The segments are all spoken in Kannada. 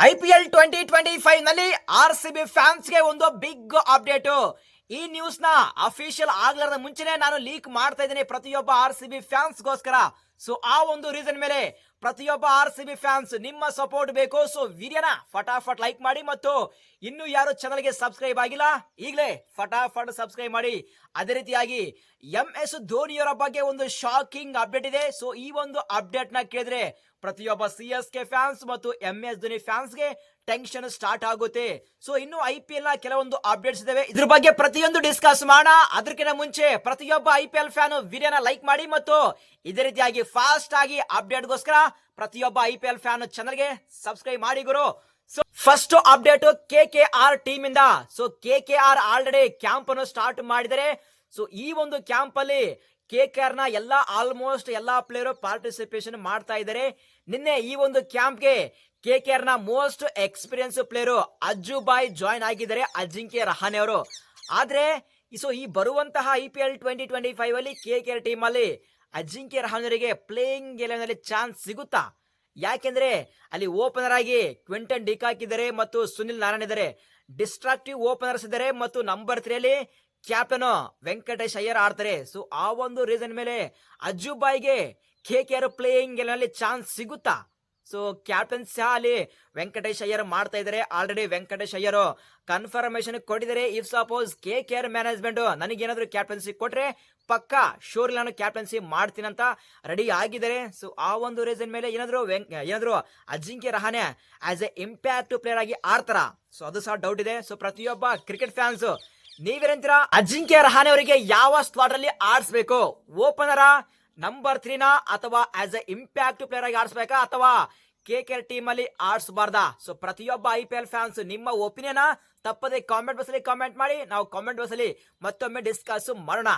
I P L twenty twenty ಫೈವ್ನಲ್ಲಿ R C B ಫ್ಯಾನ್ಸ್ಗೆ ಒಂದು ಬಿಗ್ ಅಪ್ಡೇಟ್. ಈ ನ್ಯೂಸ್ನ ಅಫಿಷಿಯಲ್ ಆಗ್ಲಾರದ ಮುಂಚೆನೆ ನಾನು ಲೀಕ್ ಮಾಡ್ತಾ ಇದ್ದೀನಿ ಪ್ರತಿಯೊಬ್ಬ ಆರ್ ಸಿ ಬಿ ಫ್ಯಾನ್ಸ್ ಗೋಸ್ಕರ ಸೊ ಆ ಒಂದು ರೀಸನ್ ಮೇಲೆ ಪ್ರತಿಯೊಬ್ಬ ಆರ್ ಸಿ ಬಿ ಫ್ಯಾನ್ಸ್ ನಿಮ್ಮ ಸಪೋರ್ಟ್ ಬೇಕು. ಸೊ ವಿಡಿಯೋನ ಫಟಾಫಟ್ ಲೈಕ್ ಮಾಡಿ ಮತ್ತು ಇನ್ನು ಯಾರು ಚಾನಲ್ಗೆ ಸಬ್ಸ್ಕ್ರೈಬ್ ಆಗಿಲ್ಲ, ಈಗಲೇ ಫಟಾಫಟ್ ಸಬ್ಸ್ಕ್ರೈಬ್ ಮಾಡಿ. ಅದೇ ರೀತಿಯಾಗಿ ಎಂ ಎಸ್ ಧೋನಿಯವರ ಬಗ್ಗೆ ಒಂದು ಶಾಕಿಂಗ್ ಅಪ್ಡೇಟ್ ಇದೆ. ಸೊ ಈ ಒಂದು ಅಪ್ಡೇಟ್ನ ಕೇಳಿದ್ರೆ ಪ್ರತಿಯೊಬ್ಬ ಸಿ ಎಸ್ ಕೆ ಫ್ಯಾನ್ಸ್ ಮತ್ತು ಎಂ ಎಸ್ ಧೋನಿ ಫ್ಯಾನ್ಸ್ಗೆ ಟೆನ್ಷನ್ ಸ್ಟಾರ್ಟ್ ಆಗುತ್ತೆ. ಸೊ ಇನ್ನು ಐ ಪಿ ಎಲ್ನ ಕೆಲವೊಂದು ಅಪ್ಡೇಟ್ಸ್ ಇದಾವೆ. ಇದ್ರ ಬಗ್ಗೆ ಪ್ರತಿಯೊಂದು ಡಿಸ್ಕಸ್ ಮಾಡೋಣ. ಅದಕ್ಕಿಂತ ಮುಂಚೆ ಪ್ರತಿಯೊಬ್ಬ ಐ ಪಿ ಎಲ್ ಫ್ಯಾನ್ ವಿಡಿಯೋನ ಲೈಕ್ ಮಾಡಿ ಮತ್ತು ಇದೇ ರೀತಿಯಾಗಿ ಫಾಸ್ಟ್ ಆಗಿ ಅಪ್ಡೇಟ್ಗೋಸ್ಕರ ಪ್ರತಿಯೊಬ್ಬ ಐ ಪಿ ಎಲ್ ಫ್ಯಾನ್ ಚಾನಲ್ಗೆ ಸಬ್ಸ್ಕ್ರೈಬ್ ಮಾಡಿ ಗುರು. So first update K K R team ಇಂದ. So K K R already camp ಅನ್ನು ಸ್ಟಾರ್ಟ್ ಮಾಡಿದರೆ. ಸೊ ಈ ಒಂದು ಕ್ಯಾಂಪ್ ಅಲ್ಲಿ ಕೆ ಕೆ ಆರ್ನ ಎಲ್ಲ ಆಲ್ಮೋಸ್ಟ್ ಎಲ್ಲಾ ಪ್ಲೇಯರ್ ಪಾರ್ಟಿಸಿಪೇಷನ್ ಮಾಡ್ತಾ ಇದ್ದಾರೆ. ನಿನ್ನೆ ಈ ಒಂದು ಕ್ಯಾಂಪ್ಗೆ ಕೆ ಕೆ ಆರ್ನ most experience player Ajju bhai join ಆಗಿದ್ದಾರೆ, ಅಜಿಂಕ್ಯ ರಹಾನೆ ಅವರು. ಆದ್ರೆ ಸೊ ಈ ಬರುವಂತಹ I P L twenty twenty five ಅಲ್ಲಿ ಕೆ ಕೆ ಆರ್ ಟೀಮ್ ಅಲ್ಲಿ ಅಜಿಂಕ್ಯ ರಹಾನೆಯವರಿಗೆ ಪ್ಲೇಯಿಂಗ್ನಲ್ಲಿ ಚಾನ್ಸ್ ಸಿಗುತ್ತಾ? ಯಾಕೆಂದ್ರೆ ಅಲ್ಲಿ ಓಪನರ್ ಆಗಿ ಕ್ವಿಂಟನ್ ಡಿಕಾಕ್ ಇದ್ದಾರೆ ಮತ್ತು ಸುನಿಲ್ ನಾರಾಯಣ್ ಇದ್ದಾರೆ. ಡಿಸ್ಟ್ರಾಕ್ಟಿವ್ ಓಪನರ್ಸ್ ಇದ್ದಾರೆ ಮತ್ತು ನಂಬರ್ ತ್ರೀಯಲ್ಲಿ ಕ್ಯಾಪ್ಟನ್ ವೆಂಕಟೇಶ್ ಅಯ್ಯರ್ ಆಡ್ತಾರೆ. ಸೊ ಆ ಒಂದು ರೀಸನ್ ಮೇಲೆ ಅಜ್ಜುಬಾಯ್ಗೆ K K R playing chance ಸಿಗುತ್ತಾ? ಸೊ ಕ್ಯಾಪ್ಟನ್ಸಿ ಅಲ್ಲಿ ವೆಂಕಟೇಶ್ ಅಯ್ಯರ್ ಮಾಡ್ತಾ ಇದ್ದಾರೆ. ಆಲ್ರೆಡಿ ವೆಂಕಟೇಶ್ ಅಯ್ಯರು ಕನ್ಫರ್ಮೇಶನ್ ಕೊಟ್ಟಿದ್ದಾರೆ. If suppose K K R management ನನಗೇನಾದ್ರೂ captaincy ಕೊಟ್ರೆ ಪಕ್ಕ ಶೋರ್ ನಾನು ಕ್ಯಾಪ್ಟನ್ಸಿ ಮಾಡ್ತೀನಂತ ರೆಡಿ ಆಗಿದ್ದಾರೆ. ಸೊ ಆ ಒಂದು ರೀಸನ್ ಮೇಲೆ ಏನಾದ್ರು ಏನಾದ್ರು Ajinkya Rahane as a impact player ಆಗಿ ಆಡ್ತಾರ? ಸೊ ಅದು ಸಹ ಡೌಟ್ ಇದೆ. ಸೊ ಪ್ರತಿಯೊಬ್ಬ ಕ್ರಿಕೆಟ್ ಫ್ಯಾನ್ಸ್ ನೀವೇನಂತೀರಾ? ಅಜಿಂಕ್ಯ ರಹಾನೆ ಅವರಿಗೆ ಯಾವ ಸ್ಲಾಟ್ ಅಲ್ಲಿ ಆಡಿಸ್ಬೇಕು? ಓಪನರ ನಂಬರ್ ತ್ರೀನ ಅಥವಾ ಆಸ್ ಎ ಇಂಪ್ಯಾಕ್ಟ್ ಪ್ಲೇಯರ್ ಆಗಿ ಆಡಿಸ್ಬೇಕಾ? ಅಥವಾ ಕೆ ಕೆ ಟೀಮ್ ಅಲ್ಲಿ ಆಡಿಸಬಾರ್ದಾ? ಸೊ ಪ್ರತಿಯೊಬ್ಬ ಐ ಪಿ ಎಲ್ ಫ್ಯಾನ್ಸ್ ನಿಮ್ಮ ಒಪಿನಿಯನ್ ತಪ್ಪದೆ ಕಾಮೆಂಟ್ ಬಾಕ್ಸ್ ಅಲ್ಲಿ ಕಾಮೆಂಟ್ ಮಾಡಿ. ನಾವು ಕಾಮೆಂಟ್ ಬಾಕ್ಸ್ ಅಲ್ಲಿ ಮತ್ತೊಮ್ಮೆ ಡಿಸ್ಕಸ್ ಮಾಡೋಣ.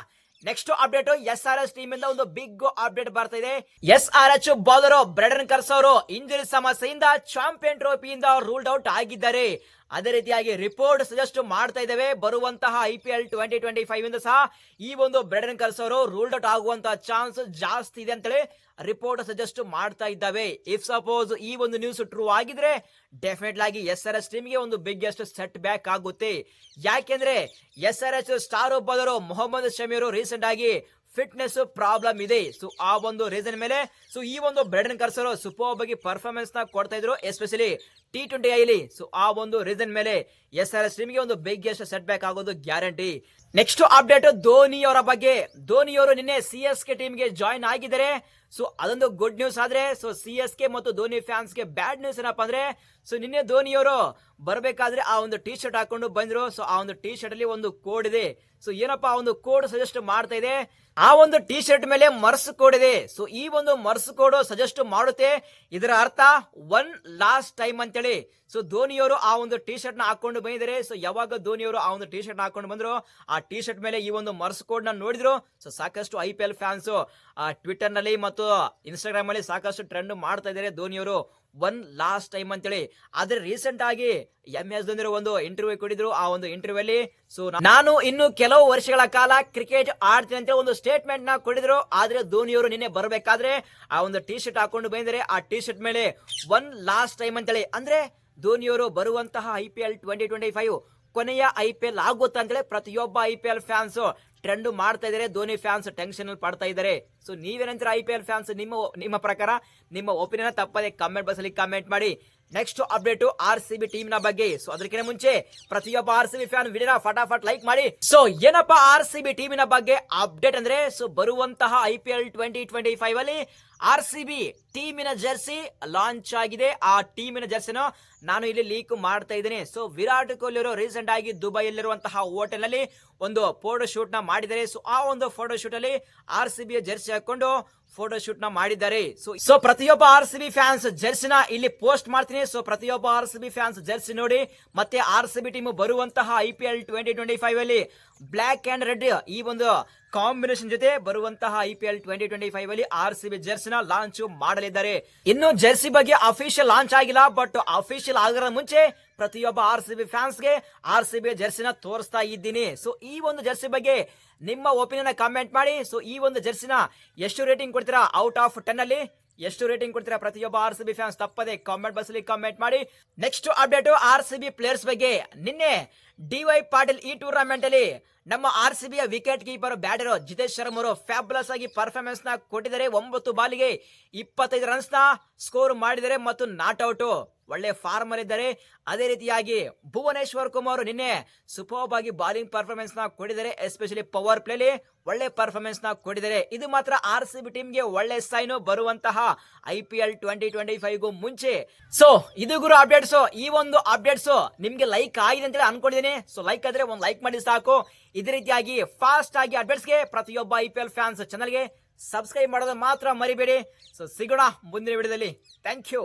Next update S R S team ಇಂದ ಒಂದು ಬಿಗ್ ಅಪ್ಡೇಟ್ ಬರ್ತಾ ಇದೆ. S R H bowler Brydon Carse ಅವರು ಇಂಜುರಿ ಸಮಸ್ಯೆಯಿಂದ ಚಾಂಪಿಯನ್ ಟ್ರೋಫಿಯಿಂದ ರೂಲ್ಡ್ ಔಟ್ ಆಗಿದ್ದಾರೆ. ಅದೇ ರೀತಿಯಾಗಿ ರಿಪೋರ್ಟ್ ಸಜೆಸ್ಟ್ ಮಾಡ್ತಾ ಇದ್ದೇವೆ. ಬರುವಂತಹ I P L twenty twenty five ಇಂದ ಸಹ ಈ ಒಂದು ಬ್ರೆಡನ್ ಕರ್ಸ್ ಅವರು ರೂಲ್ಡ್ ಔಟ್ ಆಗುವಂತಹ ಚಾನ್ಸ್ ಜಾಸ್ತಿ ಇದೆ ಅಂತೇಳಿ ರಿಪೋರ್ಟ್ ಸಜೆಸ್ಟ್ ಮಾಡ್ತಾ ಇದ್ದಾವೆ. ಇಫ್ ಸಪೋಸ್ ಈ ಒಂದು ನ್ಯೂಸ್ ಟ್ರೂ ಆಗಿದ್ರೆ ಡೆಫಿನೆಟ್ ಆಗಿ ಎಸ್ ಆರ್ ಎಸ್ ಟೀಮ್ಗೆ ಒಂದು ಬಿಗ್ಗೆಸ್ಟ್ ಸೆಟ್ ಬ್ಯಾಕ್ ಆಗುತ್ತೆ. ಯಾಕೆಂದ್ರೆ ಎಸ್ ಆರ್ ಎಸ್ ಸ್ಟಾರ್ ಒಬ್ಬರು ಮೊಹಮ್ಮದ್ ಶಮಿ ಅವರು ರೀಸೆಂಟ್ ಆಗಿ ಫಿಟ್ನೆಸ್ ಪ್ರಾಬ್ಲಮ್ ಇದೆ. ಸೊ ಆ ಒಂದು ರೀಸನ್ ಮೇಲೆ ಸೊ ಈ ಒಂದು ಬ್ರೆಡನ್ ಕರ್ಸರು ಸೂಪರ್ ಆಗಿ ಪರ್ಫಾರ್ಮೆನ್ಸ್ನ ಕೊಡ್ತಾ ಇದ್ರು ಎಸ್ಪೆಷಲಿ ಟಿ ಟ್ವೆಂಟಿ ಐಲಿ ಸೊ ಆ ಒಂದು ರೀಸನ್ ಮೇಲೆ ಎಸ್ ಆರ್ ಎಸ್ ಟೀಮ್ಗೆ ಒಂದು ಬಿಗ್ಗೆಸ್ಟ್ ಸೆಟ್ ಬ್ಯಾಕ್ ಆಗೋದು ಗ್ಯಾರಂಟಿ ನೆಕ್ಸ್ಟ್ ಅಪ್ಡೇಟ್ ಧೋನಿ ಅವರ ಬಗ್ಗೆ. ಧೋನಿ ಅವರು ನಿನ್ನೆ ಸಿ ಎಸ್ ಕೆ ಟೀಮ್ಗೆ ಜಾಯ್ನ್ ಆಗಿದ್ದಾರೆ. ಸೊ ಅದೊಂದು ಗುಡ್ ನ್ಯೂಸ್ ಆದ್ರೆ ಸೊ ಸಿ ಎಸ್ ಕೆ ಮತ್ತು ಧೋನಿ ಫ್ಯಾನ್ಸ್ಗೆ ಬ್ಯಾಡ್ ನ್ಯೂಸ್ ಏನಪ್ಪ ಅಂದ್ರೆ ಸೊ ನಿನ್ನೆ ಧೋನಿ ಅವರು ಬರಬೇಕಾದ್ರೆ ಆ ಒಂದು ಟಿ ಶರ್ಟ್ ಹಾಕೊಂಡು ಬಂದ್ರು. ಸೊ ಆ ಒಂದು ಟಿ ಶರ್ಟ್ ಅಲ್ಲಿ ಒಂದು ಕೋಡ್ ಇದೆ. ಸೊ ಏನಪ್ಪ ಆ ಒಂದು ಕೋಡ್ ಸಜೆಸ್ಟ್ ಮಾಡ್ತಾ ಇದೆ? ಆ ಒಂದು ಟಿ ಶರ್ಟ್ ಮೇಲೆ ಮರ್ಸ್ ಕೋಡ್ ಇದೆ. ಸೊ ಈ ಒಂದು ಮರ್ಸ್ ಕೋಡ್ ಸಜೆಸ್ಟ್ ಮಾಡುತ್ತೆ. ಇದರ ಅರ್ಥ ಒನ್ ಲಾಸ್ಟ್ ಟೈಮ್ ಅಂತೇಳಿ. ಸೊ ಧೋನಿಯವರು ಆ ಒಂದು ಟಿ ಶರ್ಟ್ನ ಹಾಕೊಂಡು ಬಂದಿದ್ದಾರೆ. ಸೊ ಯಾವಾಗ ಧೋನಿಯವರು ಆ ಒಂದು ಟಿ ಶರ್ಟ್ ಹಾಕೊಂಡು ಬಂದ್ರು, ಆ ಟಿ ಶರ್ಟ್ ಮೇಲೆ ಈ ಒಂದು ಮರ್ಸ್ ಕೋಡ್ನ ನೋಡಿದ್ರು. ಸೊ ಸಾಕಷ್ಟು ಐ ಪಿ ಎಲ್ ಫ್ಯಾನ್ಸ್ ಟ್ವಿಟರ್ನಲ್ಲಿ ಮತ್ತು ಇನ್ಸ್ಟಾಗ್ರಾಮ್ ಅಲ್ಲಿ ಸಾಕಷ್ಟು ಟ್ರೆಂಡ್ ಮಾಡ್ತಾ ಇದ್ದಾರೆ ಧೋನಿಯವರು ಒನ್ ಲಾಸ್ಟ್ ಟೈಮ್ ಅಂತೇಳಿ. ಆದ್ರೆ ರೀಸೆಂಟ್ ಆಗಿ ಎಂ ಎಸ್ ಧೋನಿ ಒಂದು ಇಂಟರ್ವ್ಯೂ ಕೊಟ್ಟಿದ್ರು ಆ ಒಂದು ಇಂಟರ್ವ್ಯೂ ಅಲ್ಲಿ. ಸೊ ನಾನು ಇನ್ನು ಕೆಲವು ವರ್ಷಗಳ ಕಾಲ ಕ್ರಿಕೆಟ್ ಆಡ್ತೀನಿ ಅಂತ ಒಂದು ಸ್ಟೇಟ್ಮೆಂಟ್ನ ಕೊಟ್ಟಿದ್ರು. ಆದ್ರೆ ಧೋನಿಯವರು ನಿನ್ನೆ ಬರಬೇಕಾದ್ರೆ ಆ ಒಂದು ಟಿ ಶರ್ಟ್ ಹಾಕೊಂಡು ಬಂದರೆ ಆ ಟಿ ಶರ್ಟ್ ಮೇಲೆ ಒನ್ ಲಾಸ್ಟ್ ಟೈಮ್ ಅಂತೇಳಿ. ಅಂದ್ರೆ ಧೋನಿಯವರು ಬರುವಂತಹ I P L twenty twenty five ಕೊನೆಯ ಐ ಪಿ ಎಲ್ ಆಗುತ್ತೆ ಅಂತೇಳಿ ಪ್ರತಿಯೊಬ್ಬ I P L fans trend ಮಾಡ್ತಾ ಇದ್ದಾರೆ. ಧೋನಿ ಫ್ಯಾನ್ಸ್ ಟೆನ್ಷನ್ ಅಲ್ಲಿ ಪಡ್ತಾ ಇದ್ದಾರೆ. ಸೊ ನೀವೇನಂತೀರ ಐ ಪಿ ಎಲ್ ಫ್ಯಾನ್ಸ್ ನಿಮ್ಮ ನಿಮ್ಮ ಪ್ರಕಾರ? ನಿಮ್ಮ ಒಪಿನಿಯನ್ ತಪ್ಪದೆ ಕಮೆಂಟ್ ಬಾಕ್ಸ್ ಅಲ್ಲಿ ಕಮೆಂಟ್ ಮಾಡಿ. Next update R C B ಟೀಮ್ನ ಬಗ್ಗೆ. ಸೊ ಅದಕ್ಕಿಂತ ಮುಂಚೆ ಪ್ರತಿಯೊಬ್ಬ ಆರ್ ಸಿ ಬಿ ಫ್ಯಾನ್ ವಿಡಿಯೋನ ಫಟಾಫಟ್ ಲೈಕ್ ಮಾಡಿ. ಸೊ ಏನಪ್ಪಾ ಆರ್ ಸಿ ಬಿ ಟೀಮಿನ ಬಗ್ಗೆ ಅಪ್ಡೇಟ್ ಅಂದ್ರೆ? ಸೊ ಬರುವಂತಹ I P L twenty twenty five ಅಲ್ಲಿ ಆರ್ ಸಿ ಬಿ ಟೀಮಿನ ಜರ್ಸಿ ಲಾಂಚ್ ಆಗಿದೆ. ಆ ಟೀಮಿನ ಜರ್ಸಿನ ನಾನು ಇಲ್ಲಿ ಲೀಕ್ ಮಾಡ್ತಾ ಇದ್ದೀನಿ. ಸೊ ವಿರಾಟ್ ಕೊಹ್ಲಿ ಅವರು ರೀಸೆಂಟ್ ಆಗಿ ದುಬೈಯಲ್ಲಿರುವಂತಹ ಹೋಟೆಲ್ನಲ್ಲಿ ಒಂದು ಫೋಟೋ ಶೂಟ್ನ ಮಾಡಿದ್ದಾರೆ ಸೊ ಆ ಒಂದು ಫೋಟೋ ಶೂಟ್ ಅಲ್ಲಿ ಆರ್ ಸಿ ಬಿ ಜರ್ಸಿ ಹಾಕೊಂಡು ಫೋಟೋ ಶೂಟ್ನ ಮಾಡಿದ್ದಾರೆ. ಸೊ ಸೊ ಪ್ರತಿಯೊಬ್ಬ ಆರ್ ಸಿ ಬಿ ಫ್ಯಾನ್ಸ್ ಜರ್ಸಿನ ಇಲ್ಲಿ ಪೋಸ್ಟ್ ಮಾಡ್ತೀನಿ. ಸೊ ಪ್ರತಿಯೊಬ್ಬ R C B fans jersey ನೋಡಿ. ಮತ್ತೆ ಆರ್ ಸಿ ಬಿ ಟೀಮ್ ಬರುವಂತಹ I P L twenty twenty five ಅಲ್ಲಿ ಬ್ಲಾಕ್ ಅಂಡ್ ರೆಡ್ ಈ ಒಂದು ಕಾಂಬಿನೇಷನ್ ಜೊತೆ ಬರುವಂತಹ I P L twenty twenty five ಅಲ್ಲಿ ಆರ್ ಸಿ ಬಿ ಜರ್ಸಿನ ಲಾಂಚ್ ಮಾಡಲಿದ್ದಾರೆ. ಇನ್ನು ಜರ್ಸಿ ಬಗ್ಗೆ ಅಫಿಷಿಯಲ್ ಲಾಂಚ್ ಆಗಿಲ್ಲ. ಬಟ್ ಅಫಿಷಿಯಲ್ ಆಗರ ಮುಂಚೆ ಪ್ರತಿಯೊಬ್ಬ ಆರ್ ಸಿ ಬಿ ಫ್ಯಾನ್ಸ್ಗೆ ಆರ್ ಸಿ ಬಿ ಜರ್ಸಿನ ತೋರಿಸ್ತಾ ಇದ್ದೀನಿ. ಸೊ ಈ ಒಂದು ಜರ್ಸಿ ಬಗ್ಗೆ ನಿಮ್ಮ ಒಪಿನಿಯನ್ ಕಮೆಂಟ್ ಮಾಡಿ. ಸೊ ಈ ಒಂದು ಜರ್ಸಿನ ಎಷ್ಟು ರೇಟಿಂಗ್ ಕೊಡ್ತೀರಾ? ಔಟ್ ಆಫ್ ಟೆನ್ ಅಲ್ಲಿ ಎಷ್ಟು ರೇಟಿಂಗ್ ಕೊಡ್ತೀರಾ ಪ್ರತಿಯೊಬ್ಬ ಆರ್ ಸಿ ಬಿ ಫ್ಯಾನ್ಸ್ ತಪ್ಪದೆ ಕಾಮೆಂಟ್ ಬಾಕ್ಸಲ್ಲಿ ಕಾಮೆಂಟ್ ಮಾಡಿ. Next update R C B players ಬಗ್ಗೆ ನಿನ್ನೆ ಡಿ ವೈ ಪಾಟೀಲ್ ಈ ಟೂರ್ನಮೆಂಟ್ ಅಲ್ಲಿ ನಮ್ಮ R C ಬಿಯ wicket keeper batter Jitesh Sharma ಅವರು ಫ್ಯಾಬ್ಲಸ್ ಆಗಿ ಪರ್ಫಾರ್ಮೆನ್ಸ್ನ ಕೊಟ್ಟಿದ್ದಾರೆ. ಒಂಬತ್ತು ಬಾಲಿಗೆ ಇಪ್ಪತ್ತೈದು ರನ್ಸ್ನ ಸ್ಕೋರ್ ಮಾಡಿದರೆ ಮತ್ತು ನಾಟ್ ಔಟ್ ಒಳ್ಳೆ ಫಾರ್ಮ್ ಇದ್ದಾರೆ. ಅದೇ ರೀತಿಯಾಗಿ ಭುವನೇಶ್ವರ್ ಕುಮಾರ್ ನಿನ್ನೆ ಸೂಪರ್ಬ್ ಆಗಿ ಬಾಲಿಂಗ್ ಪರ್ಫಾರ್ಮೆನ್ಸ್ನ ಕೊಡಿದರೆ ಎಸ್ಪೆಷಲಿ ಪವರ್ ಪ್ಲೇಲಿ ಒಳ್ಳೆ ಪರ್ಫಾರ್ಮೆನ್ಸ್ನ ಕೊಡಿದರೆ ಇದು ಮಾತ್ರ ಆರ್ ಸಿ ಬಿ ಟೀಮ್ಗೆ ಒಳ್ಳೆ ಸೈನು ಬರುವಂತಹ I P L twenty twenty five ಮುಂಚೆ. ಸೊ ಇದು ಗುರು ಅಪ್ಡೇಟ್ಸ್ ಈ ಒಂದು ಅಪ್ಡೇಟ್ಸ್ ನಿಮ್ಗೆ ಲೈಕ್ ಆಗಿದೆ ಅಂತ ಅನ್ಕೊಂಡಿದ್ದೀನಿ. ಸೊ ಲೈಕ್ ಆದ್ರೆ ಒಂದು ಲೈಕ್ ಮಾಡಿ ಸಾಕು. ಇದೇ ರೀತಿಯಾಗಿ ಫಾಸ್ಟ್ ಆಗಿ ಅಪ್ಡೇಟ್ಸ್ಗೆ ಪ್ರತಿಯೊಬ್ಬ ಐ ಪಿ ಎಲ್ ಫ್ಯಾನ್ಸ್ ಚಾನಲ್ಗೆ ಸಬ್ಸ್ಕ್ರೈಬ್ ಮಾಡೋದು ಮಾತ್ರ ಮರಿಬೇಡಿ. ಸೊ ಸಿಗೋಣ ಮುಂದಿನ ವಿಡಿಯೋದಲ್ಲಿ ಥ್ಯಾಂಕ್ ಯು